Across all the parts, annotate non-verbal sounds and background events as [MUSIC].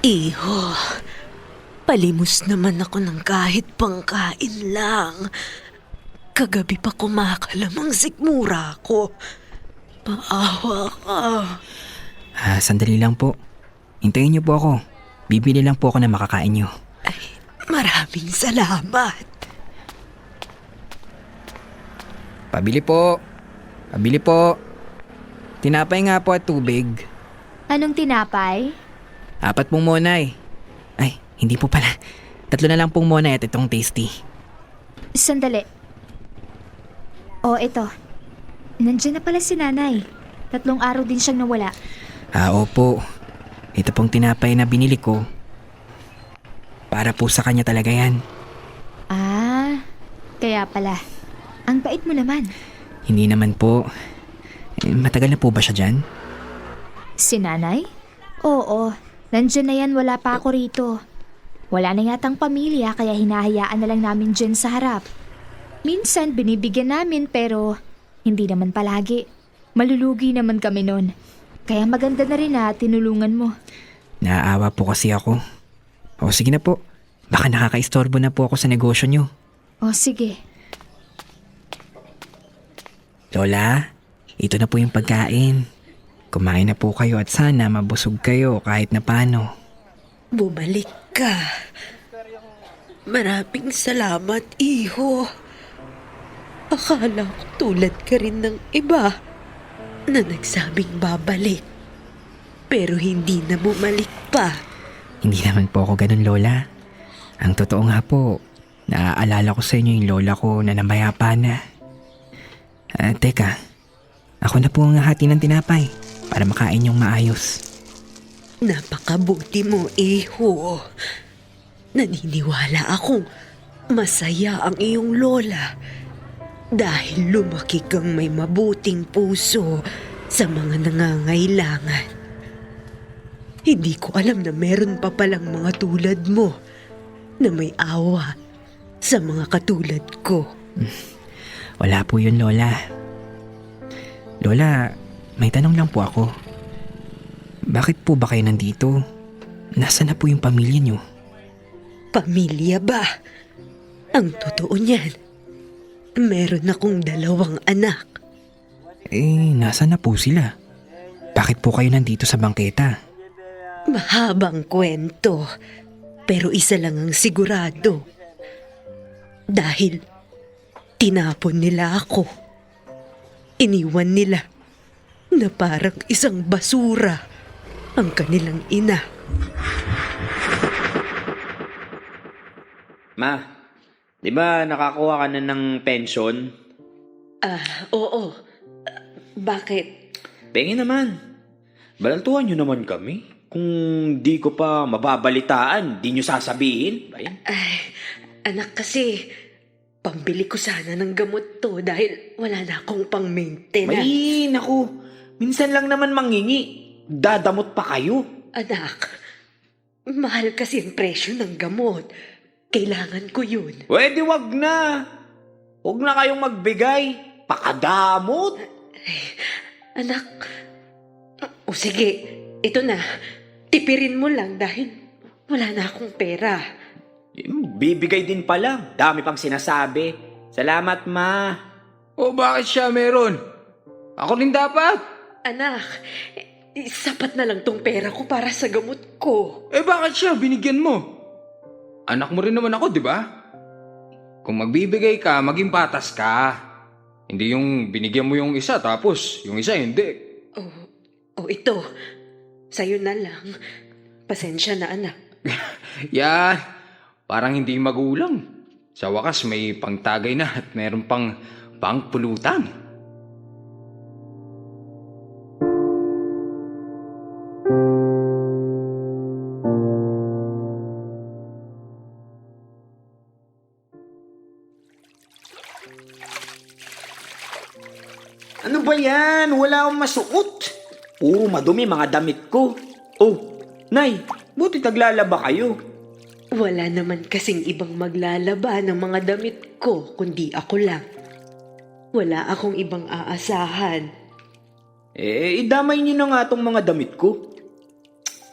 Iho, palimos naman ako ng kahit pangkain lang. Kagabi pa kumakalamang sikmura ko. Paawa ka. Ah, sandali lang po. Hintayin niyo po ako. Bibili lang po ako na makakain niyo. Ay, maraming salamat. Pabili po. Pabili po. Tinapay nga po at tubig. Anong tinapay? Apat pong monay. Ay, hindi po pala. Tatlo na lang pong monay at itong tasty. Sandali. Oh, ito. Nandiyan na pala si nanay. Tatlong araw din siyang nawala. Ah, opo. Ito pong tinapay na binili ko. Para po sa kanya talaga yan. Ah, kaya pala. Ang bait mo naman. Hindi naman po. Eh, matagal na po ba siya dyan? Si nanay? Oo, nandiyan na yan wala pa ako rito. Wala na yatang pamilya kaya hinahayaan na lang namin dyan sa harap. Minsan binibigyan namin pero hindi naman palagi. Malulugi naman kami nun. Kaya maganda na rin na tinulungan mo. Naaawa po kasi ako. O sige na po. Baka nakakaistorbo na po ako sa negosyo niyo. O sige, Lola, ito na po yung pagkain. Kumain na po kayo at sana mabusog kayo kahit na paano. Bumalik ka. Maraming salamat, iho. Akala ko tulad ka rin ng iba na nagsabing babalik. Pero hindi na bumalik pa. Hindi naman po ako ganun, Lola. Ang totoo nga po, naaalala ko sa inyo yung lola ko na namayapa na. Ah, teka, ako na po ang hati ng tinapay para makain yung maayos. Napakabuti mo, iho. Naniniwala akong masaya ang iyong lola dahil lumaki kang may mabuting puso sa mga nangangailangan. Hindi ko alam na meron pa palang mga tulad mo na may awa sa mga katulad ko. Wala po yun, Lola. Lola, may tanong lang po ako. Bakit po ba kayo nandito? Nasaan na po yung pamilya niyo? Pamilya ba? Ang totoo niyan, meron akong dalawang anak. Eh, nasaan na po sila? Bakit po kayo nandito sa bangketa? Mahabang kwento, pero isa lang ang sigurado. Dahil tinapon nila ako. Iniwan nila na parang isang basura ang kanilang ina. Ma, di ba nakakuha ka na ng pension? Ah, oo. Ah, bakit? Pengi naman. Balantuhan nyo naman kami. Kung di ko pa mababalitaan, di nyo sasabihin. Ayun. Ay, anak kasi, pambili ko sana ng gamot to dahil wala na akong pang-maintenance. May, naku. Minsan lang naman mangingi. Dadamot pa kayo. Anak, mahal kasi ang presyo ng gamot. Kailangan ko yun. Pwede wag na. Huwag na kayong magbigay. Pakadamot. Anak, o sige, ito na. Tipirin mo lang dahil wala na akong pera. Bibigay din pala. Dami pang sinasabi. Salamat, ma. O bakit siya meron? Ako rin dapat. Anak, eh, sapat na lang tong pera ko para sa gamot ko. Eh bakit siya binigyan mo? Anak mo rin naman ako, di ba? Kung magbibigay ka, maging patas ka. Hindi yung binigyan mo yung isa tapos yung isa hindi. Oh, oh ito. Sa'yo na lang. Pasensya na, anak. [LAUGHS] Yan, parang hindi magulang. Sa wakas may pangtagay na at meron pang pangpulutan. Masuot. Puro madumi mga damit ko. Oh, Nay, buti taglalaba kayo. Wala naman kasing ibang maglalaba ng mga damit ko kundi ako lang. Wala akong ibang aasahan. Eh, idamay niyo na nga tong mga damit ko.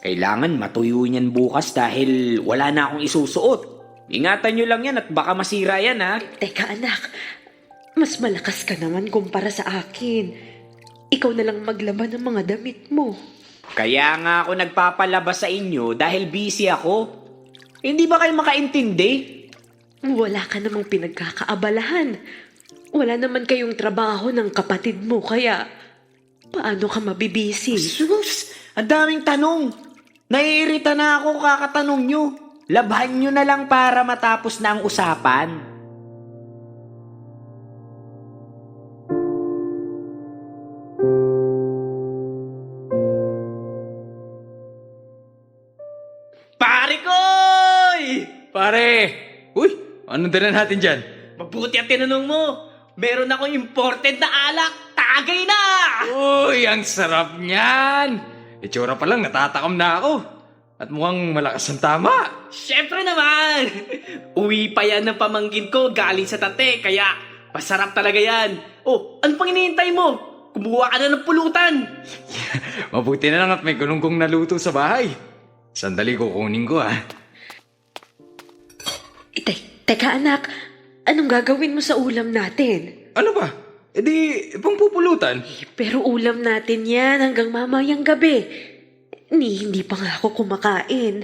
Kailangan matuyo niyan bukas dahil wala na akong isusuot. Ingatan nyo lang yan at baka masira yan ha. Teka anak, mas malakas ka naman kumpara sa akin. Ikaw na lang maglaban ng mga damit mo. Kaya nga ako nagpapalabas sa inyo dahil busy ako. Hindi ba kayo makaintindi? Wala ka namang pinagkakaabalahan. Wala naman kayong trabaho ng kapatid mo, kaya paano ka mabibisi? Sus, ang daming tanong. Naiirita na ako kakatanong nyo. Labhan nyo na lang para matapos na ang usapan. Pare! Uy, anong dala natin dyan? Mabuti ang tinanong mo. Meron akong imported na alak. Tagay na! Uy, ang sarap niyan! Itsura pa lang, natatakam na ako. At mukhang malakas ang tama. Siyempre naman! [LAUGHS] Uwi pa yan ng pamangkin ko galing sa tate, kaya masarap talaga yan. Oh, ano pang hinihintay mo? Kumuha ka na ng pulutan. [LAUGHS] Mabuti na lang at may gulunggong naluto sa bahay. Sandali kukunin ko ah. Eh, te- teka anak, anong gagawin mo sa ulam natin? Ano ba? E di, pang pupulutan. Pero ulam natin yan hanggang mamayang gabi. Ni hindi pa nga ako kumakain.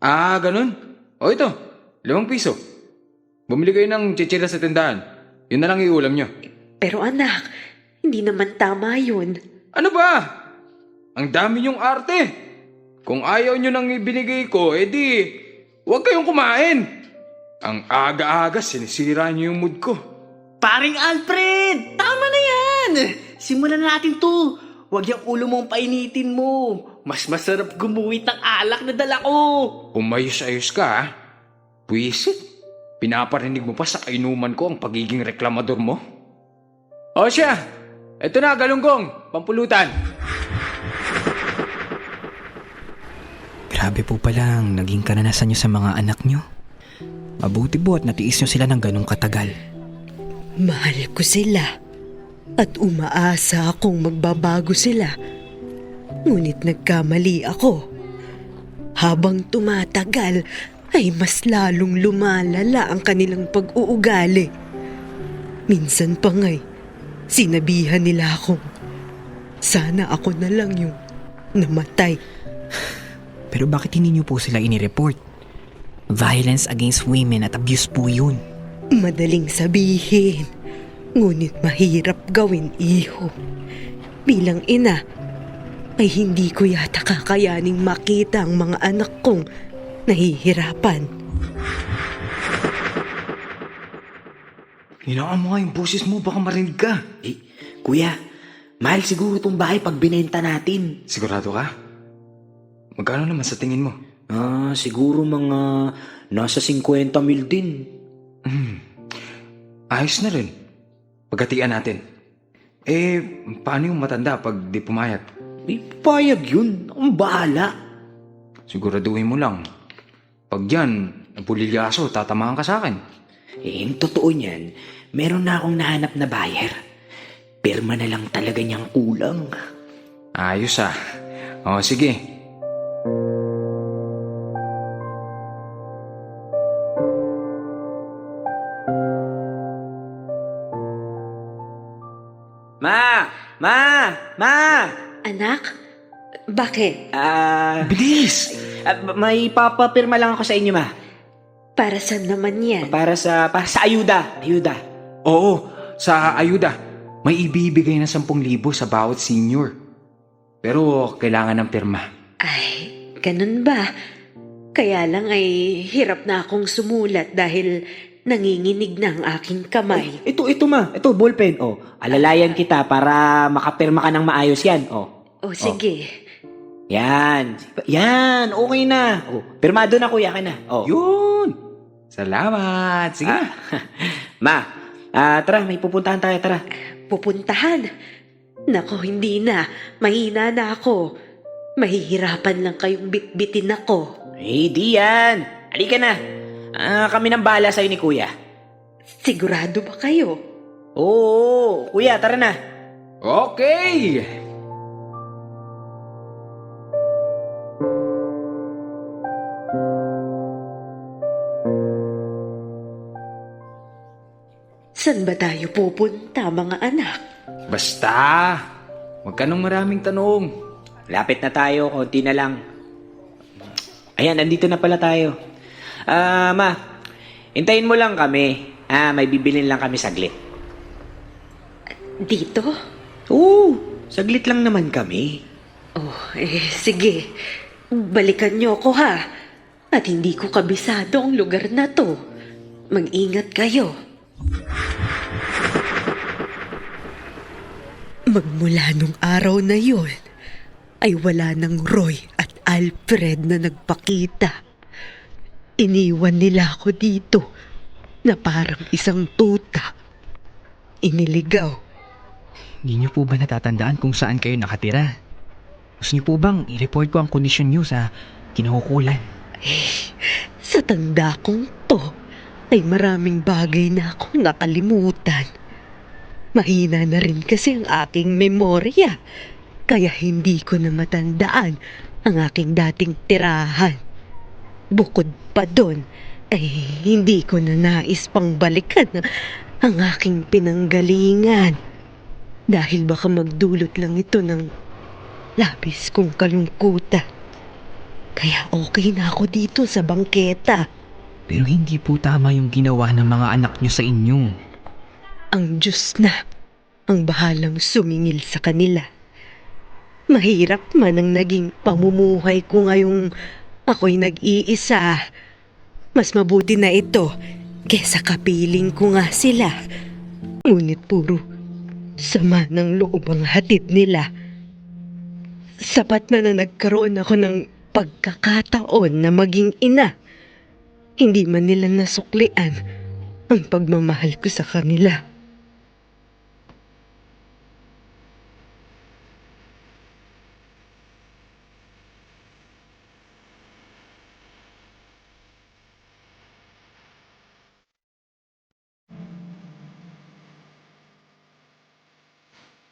Ah, ganun? O ito, limang piso. Bumili kayo ng chichira sa tindahan. Yun na lang iulam nyo. Pero anak, hindi naman tama yun. Ano ba? Ang dami nyong arte. Kung ayaw nyo nang ibinigay ko, edi, huwag kayong kumain. Ang aga-aga, sinisira nyo yung mood ko. Paring Alfred! Tama na yan! Simulan na natin to. Huwag yung ulo mong painitin mo. Mas masarap gumuhit ng alak na dala ko. Umayos-ayos ka, ha? Puisit. Pinaparinig mo pa sa kainuman ko ang pagiging reklamador mo? O siya, eto na, galunggong, pampulutan. Grabe po pala ang naging karanasan nyo sa mga anak nyo. Mabuti po at natiis nyo sila ng ganong katagal. Mahal ko sila. At umaasa akong magbabago sila. Ngunit nagkamali ako. Habang tumatagal, ay mas lalong lumalala ang kanilang pag-uugali. Minsan pa nga'y, sinabihan nila akong, sana ako na lang yung namatay. Pero bakit hindi nyo po sila inireport? Violence against women at abuse po yun. Madaling sabihin, ngunit mahirap gawin iho. Bilang ina, ay hindi ko yata kakayaning makita ang mga anak kong nahihirapan. Hinaan mo nga yung boses mo, baka marinig ka. Eh, kuya, mahal siguro itong bahay pag binenta natin. Sigurado ka? Magkano naman sa tingin mo? Ah, siguro mga nasa 50 mil din. Ayos na rin. Pagkatian natin. Eh, paano yung matanda pag di pumayag? Eh, payag yun. Ang bahala. Siguraduhin mo lang. Pag yan, ang pulilyaso, tatamaan ka sa akin. Eh, ang totoo niyan, meron na akong nahanap na buyer. Pirma na lang talaga niyang kulang. Ayos ah. O, sige. Anak, bakit? Ah, Bilis! ah, may papapirma lang ako sa inyo, ma. Para saan naman yan? Para sa, para sa ayuda. Ayuda. Oo, sa ayuda. May ibibigay na 10,000 sa bawat senior. Pero kailangan ng pirma. Ay, ganun ba? Kaya lang ay hirap na akong sumulat dahil nanginginig na ang aking kamay. Ito, ito ma. Ito, ballpen. Oh, alalayan kita para makapirma ka ng maayos yan. Oh. O sige, Yan. Yan. Okay na. Oh, pirmado na kuya ka na. Oh. Yun! Salamat! Sige na. [LAUGHS] Ma, ah, tara, may pupuntahan tayo, tara. pupuntahan. Nako, hindi na. Mahina na ako. Mahihirapan lang kayong bitbitin ako. Eh, di yan. Halika na. Ah, kami nang bala sa'yo ni kuya. Sigurado ba kayo? Oo, kuya, tara na. Okay! San ba tayo pupunta, mga anak? Basta, huwag ka nang maraming tanong. Lapit na tayo, konti na lang. Ayan, nandito na pala tayo. Ah, ma, hintayin mo lang kami. Ah, may bibilin lang kami saglit. Dito? Oo, saglit lang naman kami. Oh, eh, sige. Balikan niyo ako ha. At hindi ko kabisado ang lugar na to. Mag-ingat kayo. Magmula nung araw na yon, ay wala nang Roy at Alfred na nagpakita. Iniwan nila ako dito na parang isang tuta. Iniligaw. Hindi niyo po ba natatandaan kung saan kayo nakatira? Gusto niyo po bang i-report ko ang kondisyon niyo sa kinukulan? Sa tanda kong to, ay maraming bagay na akong nakalimutan. Mahina na rin kasi ang aking memorya, kaya hindi ko na matandaan ang aking dating tirahan. Bukod pa doon, ay hindi ko na nais pang balikan ang aking pinanggalingan. Dahil baka magdulot lang ito ng labis kong kalungkutan. Kaya okay na ako dito sa bangketa. Pero hindi po tama yung ginawa ng mga anak niyo sa inyo. Ang Diyos na ang bahalang sumingil sa kanila. Mahirap man ang naging pamumuhay ko ngayong ako'y nag-iisa. Mas mabuti na ito kesa kapiling ko nga sila. Ngunit puro sama ng loob ang hatid nila. Sapat na na nagkaroon ako ng pagkakataon na maging ina. Hindi man nila nasuklian ang pagmamahal ko sa kanila.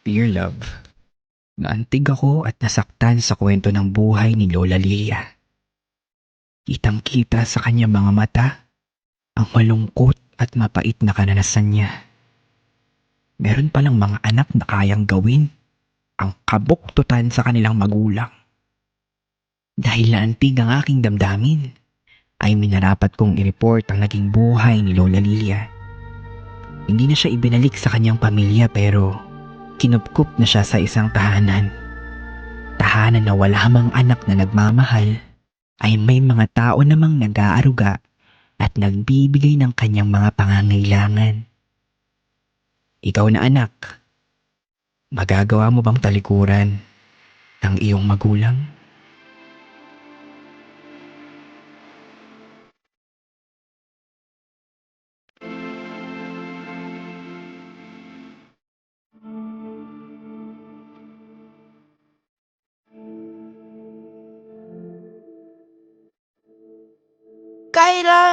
Dear love, naantig ako at nasaktan sa kwento ng buhay ni Lola Lilia. Kitang-kita sa kanyang mga mata ang malungkot at mapait na kananasan niya. Meron palang mga anak na kayang gawin ang kabuktutan sa kanilang magulang. Dahil naantig ang aking damdamin, ay minarapat kong i-report ang naging buhay ni Lola Lilia. Hindi na siya ibinalik sa kanyang pamilya pero kinupkup na siya sa isang tahanan. Tahanan na wala mang anak na nagmamahal, ay may mga tao namang nag-aaruga at nagbibigay ng kanyang mga pangangailangan. Ikaw na anak, magagawa mo bang talikuran ng iyong magulang?